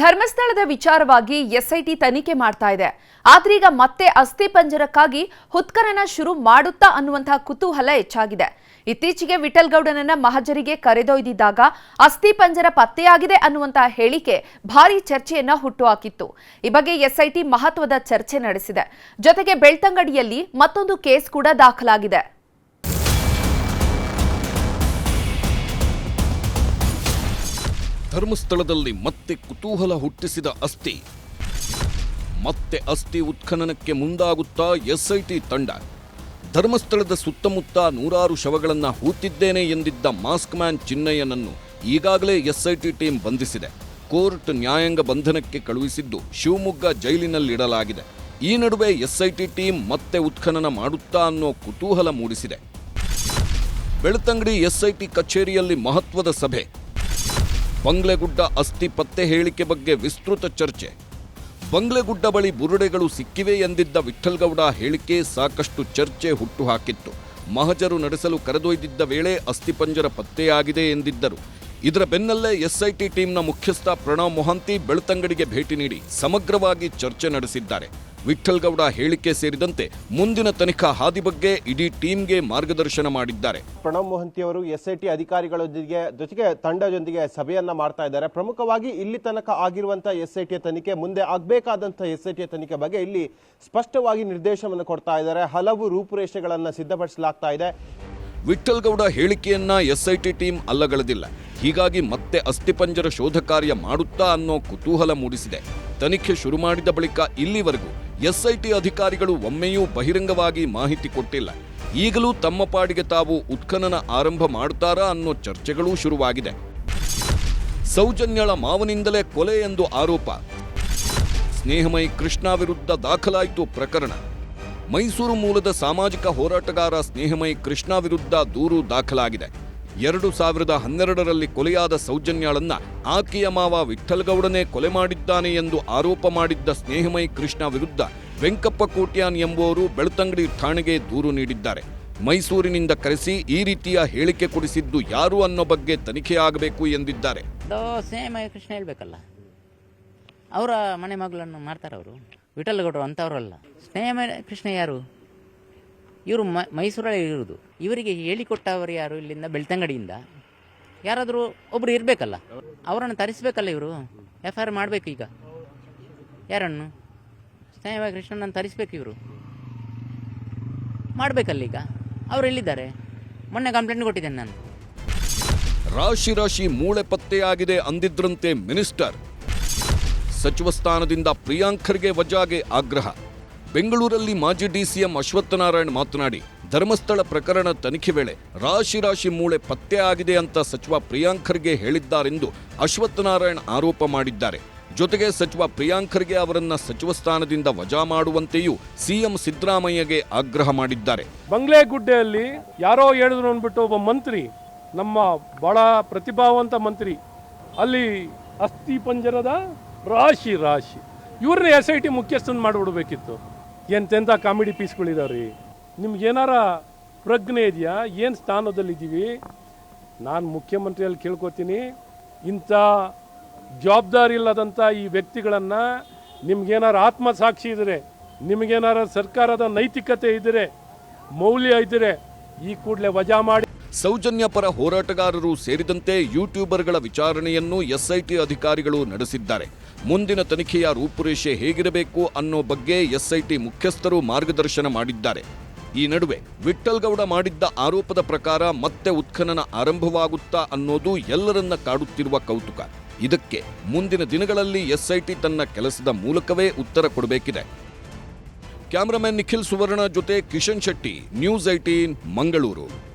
ಧರ್ಮಸ್ಥಳದ ವಿಚಾರವಾಗಿ ಎಸ್ಐಟಿ ತನಿಖೆ ಮಾಡ್ತಾ ಇದೆ. ಆದ್ರೀಗ ಮತ್ತೆ ಅಸ್ಥಿ ಪಂಜರಕ್ಕಾಗಿ ಹುತ್ಕರನ ಶುರು ಮಾಡುತ್ತಾ ಅನ್ನುವಂತಹ ಕುತೂಹಲ ಹೆಚ್ಚಾಗಿದೆ. ಇತ್ತೀಚೆಗೆ ವಿಠಲ್ಗೌಡನನ್ನ ಮಹಜರಿಗೆ ಕರೆದೊಯ್ದಿದ್ದಾಗ ಅಸ್ಥಿ ಪಂಜರ ಪತ್ತೆಯಾಗಿದೆ ಅನ್ನುವಂತಹ ಹೇಳಿಕೆ ಭಾರಿ ಚರ್ಚೆಯನ್ನ ಹುಟ್ಟುಹಾಕಿತ್ತು. ಈ ಬಗ್ಗೆ ಎಸ್ಐಟಿ ಮಹತ್ವದ ಚರ್ಚೆ ನಡೆಸಿದೆ. ಜೊತೆಗೆ ಬೆಳ್ತಂಗಡಿಯಲ್ಲಿ ಮತ್ತೊಂದು ಕೇಸ್ ಕೂಡ ದಾಖಲಾಗಿದೆ. ಧರ್ಮಸ್ಥಳದಲ್ಲಿ ಮತ್ತೆ ಕುತೂಹಲ ಹುಟ್ಟಿಸಿದ ಅಸ್ಥಿ. ಮತ್ತೆ ಅಸ್ಥಿ ಉತ್ಖನನಕ್ಕೆ ಮುಂದಾಗುತ್ತಾ ಎಸ್ಐಟಿ ತಂಡ. ಧರ್ಮಸ್ಥಳದ ಸುತ್ತಮುತ್ತ ನೂರಾರು ಶವಗಳನ್ನು ಹೂತಿದ್ದೇನೆ ಎಂದಿದ್ದ ಮಾಸ್ಕ್ ಮ್ಯಾನ್ ಚಿನ್ನಯ್ಯನನ್ನು ಈಗಾಗಲೇ ಎಸ್ಐಟಿ ಟೀಮ್ ಬಂಧಿಸಿದೆ. ಕೋರ್ಟ್ ನ್ಯಾಯಾಂಗ ಬಂಧನಕ್ಕೆ ಕಳುಹಿಸಿದ್ದು ಶಿವಮೊಗ್ಗ ಜೈಲಿನಲ್ಲಿಡಲಾಗಿದೆ. ಈ ನಡುವೆ ಎಸ್ಐಟಿ ಟೀಮ್ ಮತ್ತೆ ಉತ್ಖನನ ಮಾಡುತ್ತಾ ಅನ್ನೋ ಕುತೂಹಲ ಮೂಡಿಸಿದೆ. ಬೆಳ್ತಂಗಡಿ ಎಸ್ಐಟಿ ಕಚೇರಿಯಲ್ಲಿ ಮಹತ್ವದ ಸಭೆ. ಬಂಗ್ಲೆಗುಡ್ಡ ಅಸ್ಥಿ ಪತ್ತೆ ಹೇಳಿಕೆ ಬಗ್ಗೆ ವಿಸ್ತೃತ ಚರ್ಚೆ. ಬಂಗ್ಲೆಗುಡ್ಡ ಬಳಿ ಬುರುಡೆಗಳು ಸಿಕ್ಕಿವೆ ಎಂದಿದ್ದ ವಿಠಲ್ಗೌಡ ಹೇಳಿಕೆ ಸಾಕಷ್ಟು ಚರ್ಚೆ ಹುಟ್ಟುಹಾಕಿತ್ತು. ಮಹಜರು ನಡೆಸಲು ಕರೆದೊಯ್ದಿದ್ದ ವೇಳೆ ಅಸ್ಥಿಪಂಜರ ಪತ್ತೆಯಾಗಿದೆ ಎಂದಿದ್ದರು. ಇದರ ಬೆನ್ನಲ್ಲೇ ಎಸ್ಐಟಿ ಟೀಮ್ನ ಮುಖ್ಯಸ್ಥ ಪ್ರಣವ್ ಮೊಹಾಂತಿ ಬೆಳ್ತಂಗಡಿಗೆ ಭೇಟಿ ನೀಡಿ ಸಮಗ್ರವಾಗಿ ಚರ್ಚೆ ನಡೆಸಿದ್ದಾರೆ. ವಿಠಲ್ಗೌಡ ಹೇಳಿಕೆ ಸೇರಿದಂತೆ ಮುಂದಿನ ತನಿಖಾ ಹಾದಿ ಬಗ್ಗೆ ಇಡೀ ಟೀಮ್ಗೆ ಮಾರ್ಗದರ್ಶನ ಮಾಡಿದ್ದಾರೆ. ಪ್ರಣವ್ ಮೊಹಂತಿ ಅವರು ಎಸ್ ಐ ಟಿ ಅಧಿಕಾರಿಗಳೊಂದಿಗೆ ಜೊತೆಗೆ ತಂಡದೊಂದಿಗೆ ಸಭೆಯನ್ನ ಮಾಡ್ತಾ ಇದ್ದಾರೆ. ಪ್ರಮುಖವಾಗಿ ಇಲ್ಲಿ ತನಕ ಆಗಿರುವಂತಹ ಎಸ್ ಐ ಟಿ ತನಿಖೆ ಮುಂದೆ ಆಗಬೇಕಾದಂತಹ ಎಸ್ ಐ ಟಿ ತನಿಖೆ ಬಗ್ಗೆ ಇಲ್ಲಿ ಸ್ಪಷ್ಟವಾಗಿ ನಿರ್ದೇಶನವನ್ನು ಕೊಡ್ತಾ ಇದ್ದಾರೆ. ಹಲವು ರೂಪುರೇಷೆಗಳನ್ನು ಸಿದ್ಧಪಡಿಸಲಾಗ್ತಾ ಇದೆ. ವಿಠಲ್ಗೌಡ ಹೇಳಿಕೆಯನ್ನ ಎಸ್ಐಟಿ ಟೀಮ್ ಅಲ್ಲಗಳದಿಲ್ಲ. ಹೀಗಾಗಿ ಮತ್ತೆ ಅಸ್ಥಿಪಂಜರ ಶೋಧ ಕಾರ್ಯ ಮಾಡುತ್ತಾ ಅನ್ನೋ ಕುತೂಹಲ ಮೂಡಿಸಿದೆ. ತನಿಖೆ ಶುರು ಮಾಡಿದ ಬಳಿಕ ಇಲ್ಲಿವರೆಗೂ ಎಸ್ಐಟಿ ಅಧಿಕಾರಿಗಳು ಒಮ್ಮೆಯೂ ಬಹಿರಂಗವಾಗಿ ಮಾಹಿತಿ ಕೊಟ್ಟಿಲ್ಲ. ಈಗಲೂ ತಮ್ಮ ಪಾಡಿಗೆ ತಾವು ಉತ್ಖನನ ಆರಂಭ ಮಾಡುತ್ತಾರಾ ಅನ್ನೋ ಚರ್ಚೆಗಳೂ ಶುರುವಾಗಿದೆ. ಸೌಜನ್ಯಳ ಮಾವನಿಂದಲೇ ಕೊಲೆ ಎಂದು ಆರೋಪ. ಸ್ನೇಹಮಯಿ ಕೃಷ್ಣ ವಿರುದ್ಧ ದಾಖಲಾಯಿತು ಪ್ರಕರಣ. ಮೈಸೂರು ಮೂಲದ ಸಾಮಾಜಿಕ ಹೋರಾಟಗಾರ ಸ್ನೇಹಮಯಿ ಕೃಷ್ಣ ವಿರುದ್ಧ ದೂರು ದಾಖಲಾಗಿದೆ. ಎರಡು ಸಾವಿರದ ಹನ್ನೆರಡರಲ್ಲಿ ಕೊಲೆಯಾದ ಸೌಜನ್ಯಾಳನ್ನ ಆಕೆಯ ಮಾವ ವಿಠಲ್ಗೌಡನೇ ಕೊಲೆ ಮಾಡಿದ್ದಾನೆ ಎಂದು ಆರೋಪ ಮಾಡಿದ್ದ ಸ್ನೇಹಮಯಿ ಕೃಷ್ಣ ವಿರುದ್ಧ ವೆಂಕಪ್ಪ ಕೋಟ್ಯಾನ್ ಎಂಬುವರು ಬೆಳ್ತಂಗಡಿ ಠಾಣೆಗೆ ದೂರು ನೀಡಿದ್ದಾರೆ. ಮೈಸೂರಿನಿಂದ ಕರೆಸಿ ಈ ರೀತಿಯ ಹೇಳಿಕೆ ಕೊಡಿಸಿದ್ದು ಯಾರು ಅನ್ನೋ ಬಗ್ಗೆ ತನಿಖೆ ಆಗಬೇಕು ಎಂದಿದ್ದಾರೆ. ಸೇಮ್ ಕೃಷ್ಣ ಹೇಳ್ಬೇಕಲ್ಲ. ಅವರ ಮನೆ ಮಗಳನ್ನು ಮಾಡ್ತಾರೆ ಅವರು ವಿಠಲ್ಗೌಡರು ಅಂತವರಲ್ಲ ಸ್ನೇಹಮಯ ಕೃಷ್ಣ ಯಾರು? ಇವರು ಮೈಸೂರಲ್ಲಿ ಇರುವುದು ಇವರಿಗೆ ಹೇಳಿಕೊಟ್ಟವರು ಯಾರು ಇಲ್ಲಿಂದ? ಬೆಳ್ತಂಗಡಿಯಿಂದ. ಯಾರಾದರೂ ಒಬ್ಬರು ಇರಬೇಕಲ್ಲ? ಅವರನ್ನು ತರಿಸ್ಬೇಕಲ್ಲ ಇವರು? ಎಫ್ ಆರ್ ಮಾಡಬೇಕು ಈಗ. ಯಾರನ್ನು? ಸ್ನೇಹ ಕೃಷ್ಣನನ್ನು ತರಿಸ್ಬೇಕು ಇವರು. ಮಾಡಬೇಕಲ್ಲ ಈಗ. ಅವರು ಎಲ್ಲಿದ್ದಾರೆ? ಮೊನ್ನೆ ಕಂಪ್ಲೇಂಟ್ ಕೊಟ್ಟಿದ್ದೇನೆ ನಾನು. ರಾಶಿ ರಾಶಿ ಮೂಳೆ ಪತ್ತೆಯಾಗಿದೆ ಅಂದಿದ್ರಂತೆ ಮಿನಿಸ್ಟರ್. ಸಚಿವ ಸ್ಥಾನದಿಂದ ಪ್ರಿಯಾಂಕರ್ಗೆ ವಜಾಗೆ ಆಗ್ರಹ. ಬೆಂಗಳೂರಲ್ಲಿ ಮಾಜಿ ಡಿಸಿಎಂ ಅಶ್ವತ್ಥನಾರಾಯಣ್ ಮಾತನಾಡಿ, ಧರ್ಮಸ್ಥಳ ಪ್ರಕರಣ ತನಿಖೆ ವೇಳೆ ರಾಶಿ ರಾಶಿ ಮೂಳೆ ಪತ್ತೆ ಆಗಿದೆ ಅಂತ ಸಚಿವ ಪ್ರಿಯಾಂಕರ್ಗೆ ಹೇಳಿದ್ದಾರೆಂದು ಅಶ್ವತ್ಥನಾರಾಯಣ್ ಆರೋಪ ಮಾಡಿದ್ದಾರೆ. ಜೊತೆಗೆ ಸಚಿವ ಪ್ರಿಯಾಂಕರ್ಗೆ ಅವರನ್ನ ಸಚಿವ ಸ್ಥಾನದಿಂದ ವಜಾ ಮಾಡುವಂತೆಯೂ ಸಿಎಂ ಸಿದ್ದರಾಮಯ್ಯಗೆ ಆಗ್ರಹ ಮಾಡಿದ್ದಾರೆ. ಬಂಗ್ಲೆಗುಡ್ಡೆಯಲ್ಲಿ ಯಾರೋ ಹೇಳಿದ್ರು ಅಂದ್ಬಿಟ್ಟು ಒಬ್ಬ ಮಂತ್ರಿ, ನಮ್ಮ ಬಹಳ ಪ್ರತಿಭಾವಂತ ಮಂತ್ರಿ, ಅಲ್ಲಿ ಅಸ್ಥಿ ಪಂಜರದ ರಾಶಿ ರಾಶಿ, ಇವ್ರನ್ನ ಎಸ್ ಐ ಟಿ ಮುಖ್ಯಸ್ಥನ ಮಾಡಿಬಿಡ್ಬೇಕಿತ್ತು. ಎಂತೆಂಥ ಕಾಮಿಡಿ ಪೀಸ್ಗಳಿದಾವ್ರಿ? ನಿಮ್ಗೇನಾರ ಪ್ರಜ್ಞೆ ಇದೆಯಾ? ಏನು ಸ್ಥಾನದಲ್ಲಿದ್ದೀವಿ? ನಾನು ಮುಖ್ಯಮಂತ್ರಿಯಲ್ಲಿ ಕೇಳ್ಕೊತೀನಿ, ಇಂಥ ಜವಾಬ್ದಾರಿ ಇಲ್ಲದಂಥ ಈ ವ್ಯಕ್ತಿಗಳನ್ನು ನಿಮ್ಗೇನಾರ ಆತ್ಮಸಾಕ್ಷಿ ಇದ್ದರೆ ನಿಮಗೇನಾರ ಸರ್ಕಾರದ ನೈತಿಕತೆ ಇದ್ದರೆ ಮೌಲ್ಯ ಇದ್ದರೆ ಈ ಕೂಡಲೇ ವಜಾ ಮಾಡಿ ಸೌಜನ್ಯ ಪರ ಹೋರಾಟಗಾರರು ಸೇರಿದಂತೆ ಯೂಟ್ಯೂಬರ್ಗಳ ವಿಚಾರಣೆಯನ್ನು ಎಸ್ಐಟಿ ಅಧಿಕಾರಿಗಳು ನಡೆಸಿದ್ದಾರೆ. ಮುಂದಿನ ತನಿಖೆಯ ರೂಪುರೇಷೆ ಹೇಗಿರಬೇಕು ಅನ್ನೋ ಬಗ್ಗೆ ಎಸ್ಐಟಿ ಮುಖ್ಯಸ್ಥರು ಮಾರ್ಗದರ್ಶನ ಮಾಡಿದ್ದಾರೆ. ಈ ನಡುವೆ ವಿಠಲ್ಗೌಡ ಮಾಡಿದ್ದ ಆರೋಪದ ಪ್ರಕಾರ ಮತ್ತೆ ಉತ್ಖನನ ಆರಂಭವಾಗುತ್ತಾ ಅನ್ನೋದು ಎಲ್ಲರನ್ನ ಕಾಡುತ್ತಿರುವ ಕೌತುಕ. ಇದಕ್ಕೆ ಮುಂದಿನ ದಿನಗಳಲ್ಲಿ ಎಸ್ಐಟಿ ತನ್ನ ಕೆಲಸದ ಮೂಲಕವೇ ಉತ್ತರ ಕೊಡಬೇಕಿದೆ. ಕ್ಯಾಮರಾಮನ್ ನಿಖಿಲ್ ಸುವರ್ಣ ಜೊತೆ ಕಿಶನ್ ಶೆಟ್ಟಿ, ನ್ಯೂಸ್ ಐಟೀನ್ ಮಂಗಳೂರು.